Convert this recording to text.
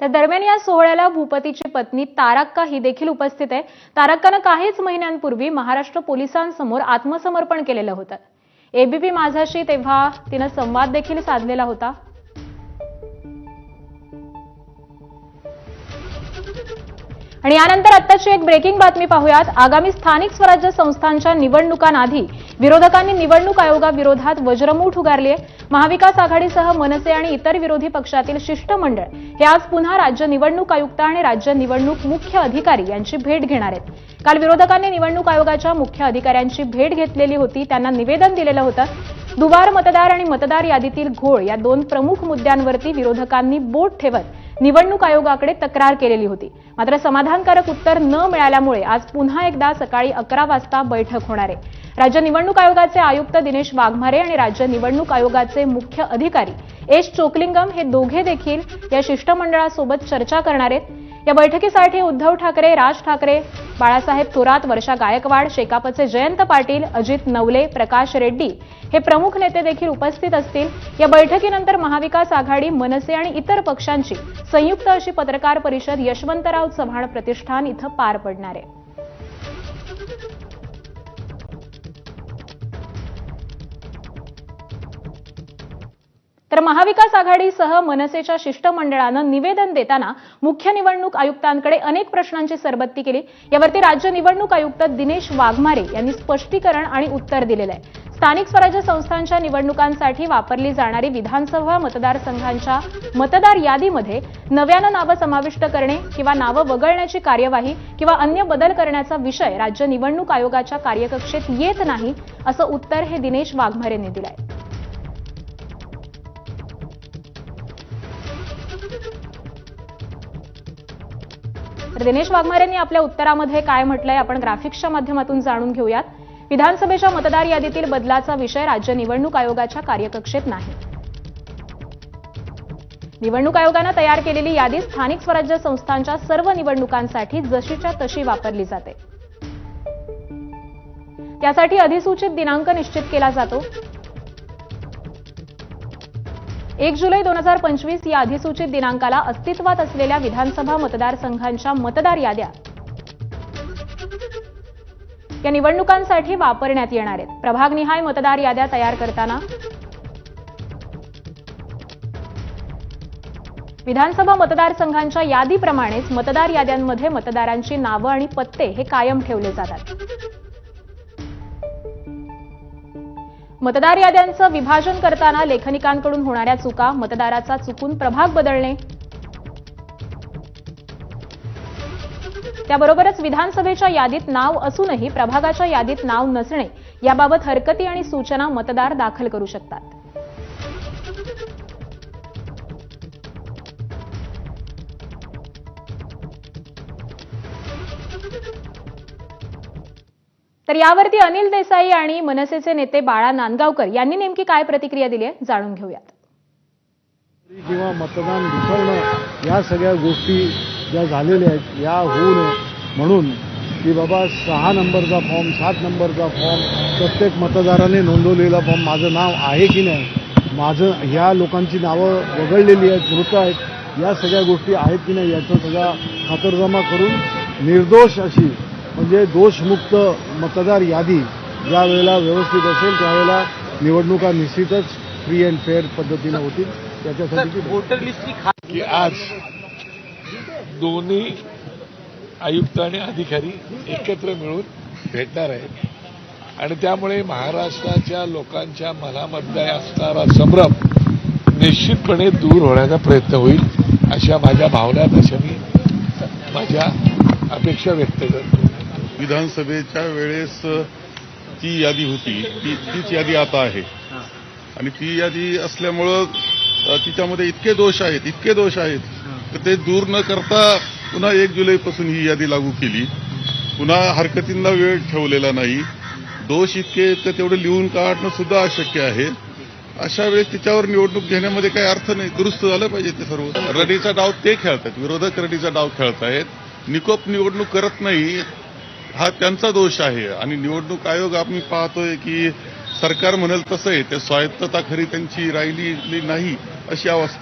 तर दरम्यान या सोहळ्याला भूपतीची पत्नी तारक्का ही देखील उपस्थित आहे. तारक्कानं काहीच महिन्यांपूर्वी महाराष्ट्र पोलिसांसमोर आत्मसमर्पण केलेलं होतं. एबीपी माझाशी तेव्हा तिनं संवाद देखील साधलेला होता. आणि यानंतर आत्ताची एक ब्रेकिंग बातमी पाहूयात. आगामी स्थानिक स्वराज्य संस्थांच्या निवडणुकांआधी विरोधकांनी निवडणूक आयोगाविरोधात वज्रमूठ उगारली आहे महाविकास आघाडीसह मनसे आणि इतर विरोधी पक्षातील शिष्टमंडळ हे आज पुन्हा राज्य निवडणूक आयुक्त आणि राज्य निवडणूक मुख्य अधिकारी यांची भेट घेणार आहेत. काल विरोधकांनी निवडणूक आयोगाच्या मुख्य अधिकाऱ्यांची भेट घेतलेली होती. त्यांना निवेदन दिलेलं होतं. दुबार मतदार आणि मतदार यादीतील घोळ या दोन प्रमुख मुद्द्यांवरती विरोधकांनी बोट ठेवत निवडणूक आयोगाकडे तक्रार केलेली होती. मात्र समाधानकारक उत्तर न मिळाल्यामुळे आज पुन्हा एकदा सकाळी अकरा वाजता बैठक होणार आहे. राज्य निवडणूक आयोगाचे आयुक्त दिनेश वाघमारे आणि राज्य निवडणूक आयोगाचे मुख्य अधिकारी एस चोकलिंगम हे दोघे देखील या शिष्टमंडळासोबत चर्चा करणार आहेत. या बैठकीसाठी उद्धव ठाकरे राज ठाकरे बाळासाहेब थोरात वर्षा गायकवाड शेकापचे जयंत पाटील अजित नवले प्रकाश रेड्डी हे प्रमुख नेते देखील उपस्थित असतील. या बैठकीनंतर महाविकास आघाडी मनसे आणि इतर पक्षांची संयुक्त अशी पत्रकार परिषद यशवंतराव चव्हाण प्रतिष्ठान इथं पार पडणार आहे. तर महाविकास आघाडीसह मनसेच्या शिष्टमंडळानं निवेदन देताना मुख्य निवडणूक आयुक्तांकडे अनेक प्रश्नांची सरबत्ती केली. यावरती राज्य निवडणूक आयुक्त दिनेश वाघमारे यांनी स्पष्टीकरण आणि उत्तर दिलेलं आहे. स्थानिक स्वराज्य संस्थांच्या निवडणुकांसाठी वापरली जाणारी विधानसभा मतदारसंघांच्या मतदार यादीमध्ये नव्यानं नावं समाविष्ट करणे किंवा नावं वगळण्याची कार्यवाही किंवा अन्य बदल करण्याचा विषय राज्य निवडणूक आयोगाच्या कार्यकक्षेत येत नाही असं उत्तर हे दिनेश वाघमारेंनी दिलं आहे तर दिनेश वाघमारेंनी आपल्या उत्तरामध्ये काय म्हटलंय आपण ग्राफिक्सच्या माध्यमातून जाणून घेऊयात. विधानसभेच्या मतदार यादीतील बदलाचा विषय राज्य निवडणूक आयोगाच्या कार्यकक्षेत नाही. निवडणूक आयोगानं तयार केलेली यादी स्थानिक स्वराज्य संस्थांच्या सर्व निवडणुकांसाठी जशीच्या तशी वापरली जाते. त्यासाठी अधिसूचित दिनांक निश्चित केला जातो. एक जुलै दोन हजार पंचवीस या अधिसूचित दिनांकाला अस्तित्वात असलेल्या विधानसभा मतदारसंघांच्या मतदार याद्या. या निवडणुकांसाठी वापरण्यात येणार आहेत. प्रभागनिहाय मतदार याद्या तयार करताना. विधानसभा मतदारसंघांच्या यादीप्रमाणेच मतदार याद्यांमध्ये मतदारांची नावं आणि पत्ते हे कायम ठेवले जातात. मतदार याद्यांचं विभाजन करताना लेखनिकांकडून होणाऱ्या चुका मतदाराचा चुकून प्रभाग बदलणे. त्याबरोबरच विधानसभेच्या यादीत नाव असूनही प्रभागाच्या यादीत नाव नसणे याबाबत हरकती आणि सूचना मतदार दाखल करू शकतात. तर यावरती अनिल देसाई आणि मनसेचे नेते बाळा नांदगावकर यांनी नेमकी काय प्रतिक्रिया दिली आहे जाणून घेऊयात. किंवा मतदान घुसवणं या सगळ्या गोष्टी ज्या झालेल्या आहेत या होऊ नये म्हणून की बाबा सहा नंबरचा फॉर्म सात नंबरचा फॉर्म प्रत्येक मतदाराने नोंदवलेला फॉर्म माझं नाव आहे की नाही माझं ह्या लोकांची नावं वगळलेली आहेत मृत आहेत या सगळ्या गोष्टी आहेत की नाही याचा सगळा खातरजमा करून निर्दोष अशी म्हणजे दोषमुक्त मतदार यादी ज्या वेळेला व्यवस्थित असेल त्यावेळेला निवडणुका निश्चितच फ्री अँड फेअर पद्धतीनं होतील. त्याच्यासाठी वोटर लिस्टची खा की आज दोन्ही आयुक्त आणि अधिकारी एकत्र मिळून भेटणार आहेत. आणि त्यामुळे महाराष्ट्राच्या लोकांच्या मनामधला असणारा संभ्रम निश्चितपणे दूर होण्याचा प्रयत्न होईल अशा माझ्या भावना तशा मी माझ्या अपेक्षा व्यक्त करतो. विधानसभेच्या वेळेस ती यादी होती. ती तीच यादी आता आहे. आणि ती यादी असल्यामुळं तिच्यामध्ये इतके दोष आहेत इतके दोष आहेत तर ते दूर न करता पुन्हा एक जुलैपासून ही यादी लागू केली. पुन्हा हरकतींना वेळ ठेवलेला नाही. दोष इतके आहेत तर तेवढं लिहून काढणं सुद्धा अशक्य आहे. अशा वेळेस तिच्यावर निवडणूक घेण्यामध्ये काही अर्थ नाही. दुरुस्त झालं पाहिजे ते सर्व. रडीचा डाव ते खेळतात विरोधक रडीचा डाव खेळतायत. निकोप निवडणूक करत नाही. हा त्यांचा दोष आहे. आणि निवडणूक आयोग आम्ही पाहतोय की सरकार म्हणेल तसं आहे. ते स्वायत्तता खरी त्यांची राहिलेली नाही अशी अवस्था